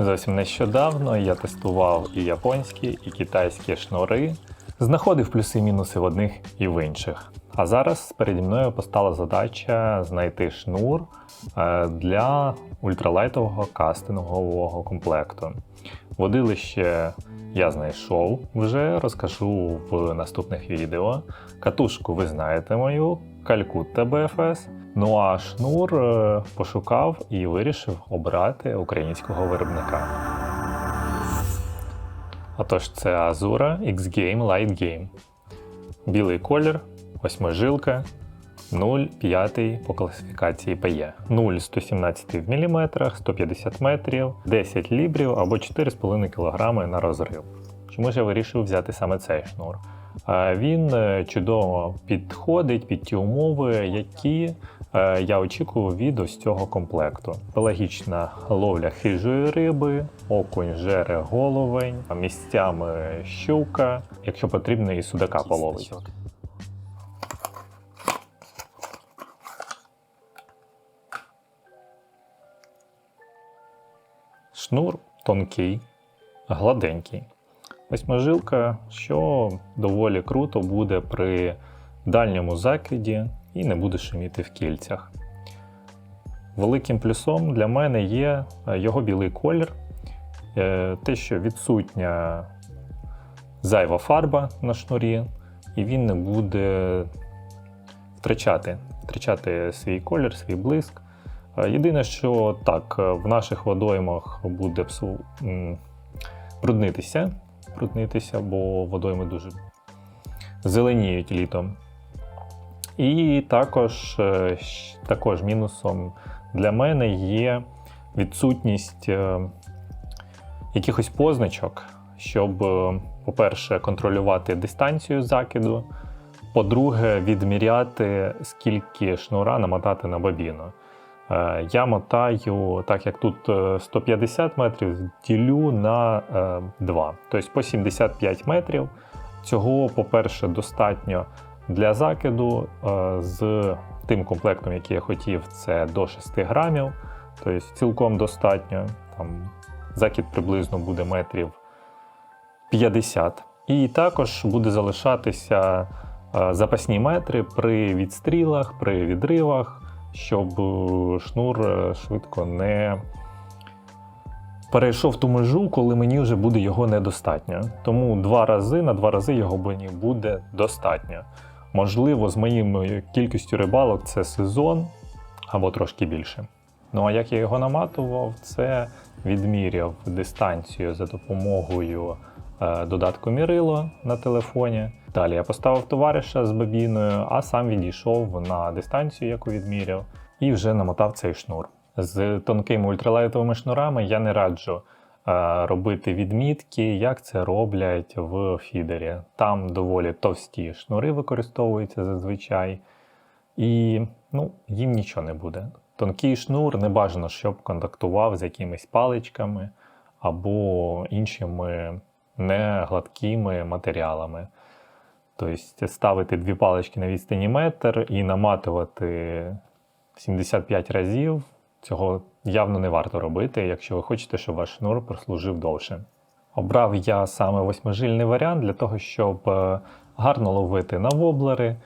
Зовсім нещодавно я тестував і японські, і китайські шнури, знаходив плюси-мінуси в одних і в інших. А зараз переді мною постала задача знайти шнур е, для ультралайтового кастингового комплекту. Водилище я знайшов вже, розкажу в наступних відео. Катушку ви знаєте мою, Калькутта БФС. Ну а шнур е, пошукав і вирішив обрати українського виробника. Отож, це Azura X-Game Light Game. Білий колір, восьмижилка, 0,5 по класифікації PE. 0 117 в мм, 150 метрів, 10 лібрів або 4,5 кг на розрив. Чому ж я вирішив взяти саме цей шнур? Е, Він е, чудово підходить під ті умови, які е, я очікував від ось цього комплекту. Пелагічна ловля хижої риби, окунь, жере, головень, місцями щука, якщо потрібно, і судака половить. Шнур тонкий, гладенький. Восьмижилка, що доволі круто буде при дальньому закиді і не буде шуміти в кільцях. Великим плюсом для мене є е, його білий колір, е, те, що відсутня зайва фарба на шнурі, і він не буде втрачати, втрачати свій колір, свій блиск. Е, Єдине, що так, е, в наших водоймах буде псу, бруднитися, бруднитися, бо водойми дуже зеленіють літом. І також, е, також мінусом для мене є відсутність якихось позначок, щоб, по-перше, контролювати дистанцію закиду, по-друге, відміряти, скільки шнура намотати на бобіну. Е, Я мотаю, так як тут е, 150 метрів, ділю на 2, тобто по 75 метрів. Цього, по-перше, достатньо для закиду е, з тим комплектом, який я хотів, це до 6 грамів. Тобто цілком достатньо. Там закид приблизно буде метрів 50. І також буде залишатися е, запасні метри при відстрілах, при відривах, щоб е, шнур е, швидко не перейшов ту межу, коли мені вже буде його недостатньо. Тому два рази на два рази його мені буде достатньо. Можливо, з моєю кількістю рибалок це сезон або трошки більше. Ну а як я його наматував, це відміряв дистанцію за допомогою е, додатку Мірило на телефоні. Далі я поставив товариша з бобіною, а сам відійшов на дистанцію, яку відміряв, і вже намотав цей шнур. З тонкими ультралайтовими шнурами я не раджу е, робити відмітки, як це роблять в фідері. Там доволі товсті шнури використовуються зазвичай, і ну, їм нічого не буде. Тонкий шнур не бажано, щоб контактував з якимись паличками або іншими негладкими матеріалами. Тобто ставити дві палички на відстані метр і наматувати 75 разів. Цього явно не варто робити, якщо ви хочете, щоб ваш шнур прослужив довше. Обрав я саме восьмижильний варіант для того, щоб е, гарно ловити на воблери,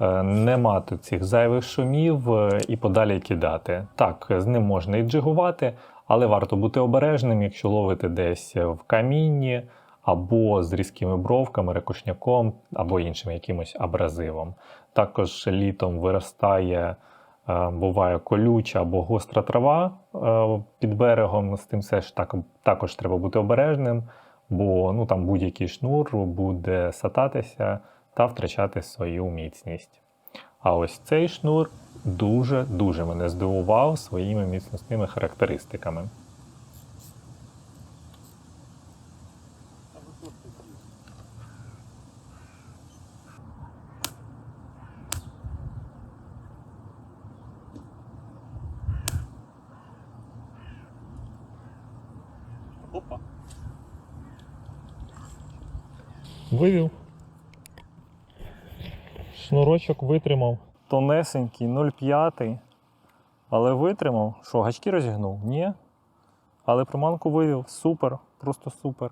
е, не мати цих зайвих шумів е, і подалі кидати. Так, з ним можна і джигувати, але варто бути обережним, якщо ловити десь в камінні або з різкими бровками, рекушняком або іншим якимось абразивом. Також літом виростає, е, буває колюча або гостра трава е, під берегом. З тим все ж так, також треба бути обережним, бо ну, там будь-який шнур буде сататися та втрачати свою міцність. А ось цей шнур дуже-дуже мене здивував своїми міцносними характеристиками. Опа. Вивів. Шнурочок витримав. Тонесенький, 0,5. Але витримав. Що, гачки розігнув? Ні. Але приманку вивів. Супер, просто супер.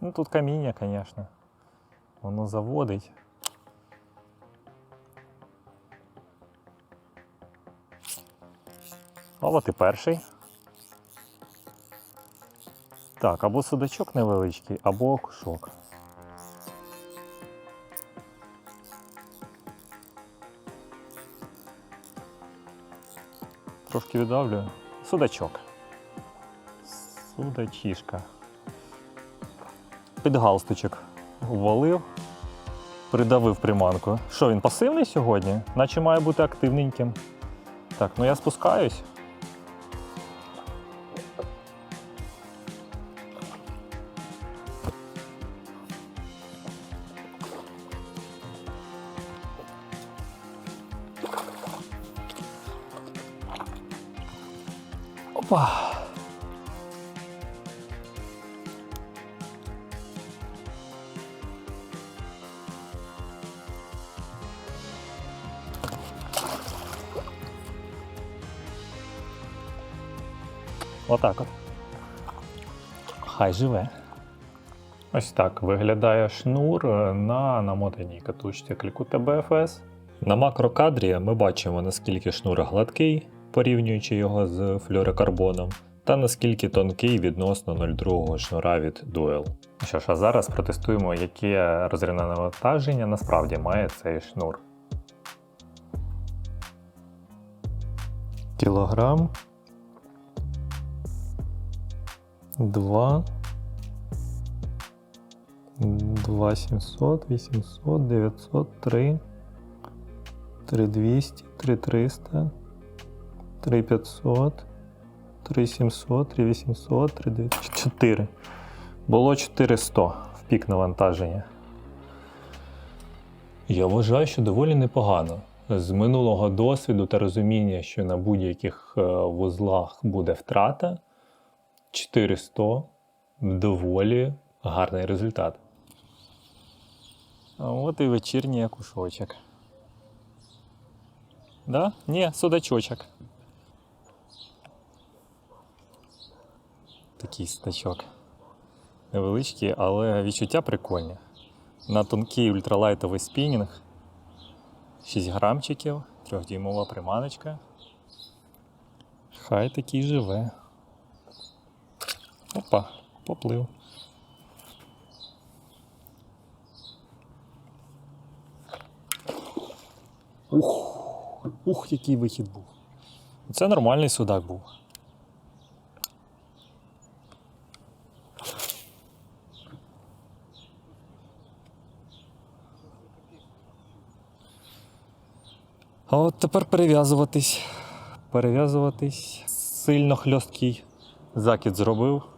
Ну тут каміння, звісно. Воно заводить. А от і перший. Так, або судачок невеличкий, або окушок. Трошки віддавлюю. Судачок. Судачішка. Під галстучок ввалив, придавив приманку. Що, він пасивний сьогодні? Наче має бути активненьким. Так, ну я спускаюсь. Опа. Отак от. Хай живе. Ось так виглядає шнур на намотаній катушці кліку ТБФС. На макрокадрі ми бачимо, наскільки шнур гладкий, порівнюючи його з флюорокарбоном, та наскільки тонкий відносно 0,2 шнура від Duel. Що ж, а зараз протестуємо, яке розрівне навантаження насправді має цей шнур. Кілограм. 2. 2700, 800, 900, 3. 3200, 3300, 3500, 3700, 3800, 3900, 4. Було 400 в пік навантаження. Я вважаю, що доволі непогано. З минулого досвіду та розуміння, що на будь-яких е, вузлах буде втрата, 400 доволі гарний результат. От і вечірній кушочок. Да? Ні, судачочок. Такий судачок. Невеличкий, але відчуття прикольні. На тонкий ультралайтовий спінінг. 6 грамчиків, трьохдюймова приманочка. Хай такий живе. Опа, поплив. Ух, ух, який вихід був. Це нормальний судак був. А от тепер перев'язуватись. Перев'язуватись. Сильно хльосткий закид зробив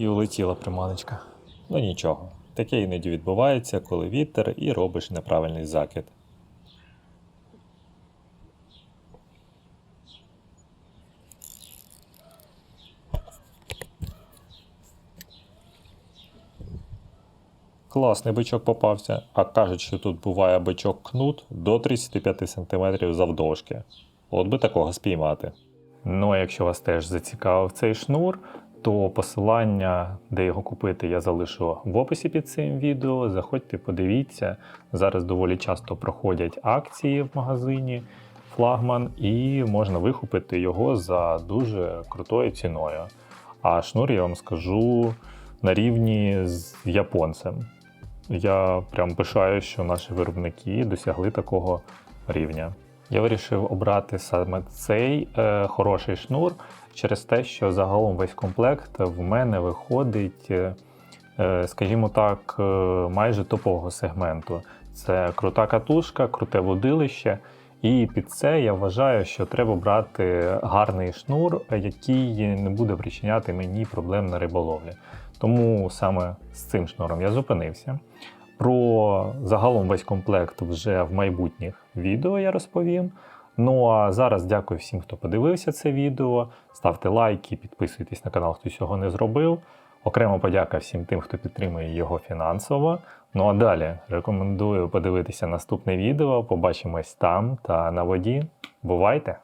і улетіла приманочка. Ну нічого. Таке іноді відбувається, коли вітер і робиш неправильний закид. Класний бичок попався, а кажуть, що тут буває бичок кнут до 35 см завдовжки. От би такого спіймати. Ну а якщо вас теж зацікавив цей шнур, то посилання, де його купити, я залишу в описі під цим відео. Заходьте, подивіться. Зараз доволі часто проходять акції в магазині флагман, і можна викупити його за дуже крутою ціною. А шнур, я вам скажу, на рівні з японцем. Я прям пишаю, що наші виробники досягли такого рівня. Я вирішив обрати саме цей е, хороший шнур через те, що загалом весь комплект в мене виходить, е, е, скажімо так, е, майже топового сегменту. Це крута катушка, круте водилище. І під це я вважаю, що треба брати гарний шнур, який не буде причиняти мені проблем на риболовлі. Тому саме з цим шнуром я зупинився. Про загалом весь комплект вже в майбутніх відео я розповім. Ну а зараз дякую всім, хто подивився це відео. Ставте лайки, підписуйтесь на канал, хто цього не зробив. Окремо подяка всім тим, хто підтримує його фінансово. Ну а далі рекомендую подивитися наступне відео. Побачимось там та на воді. Бувайте!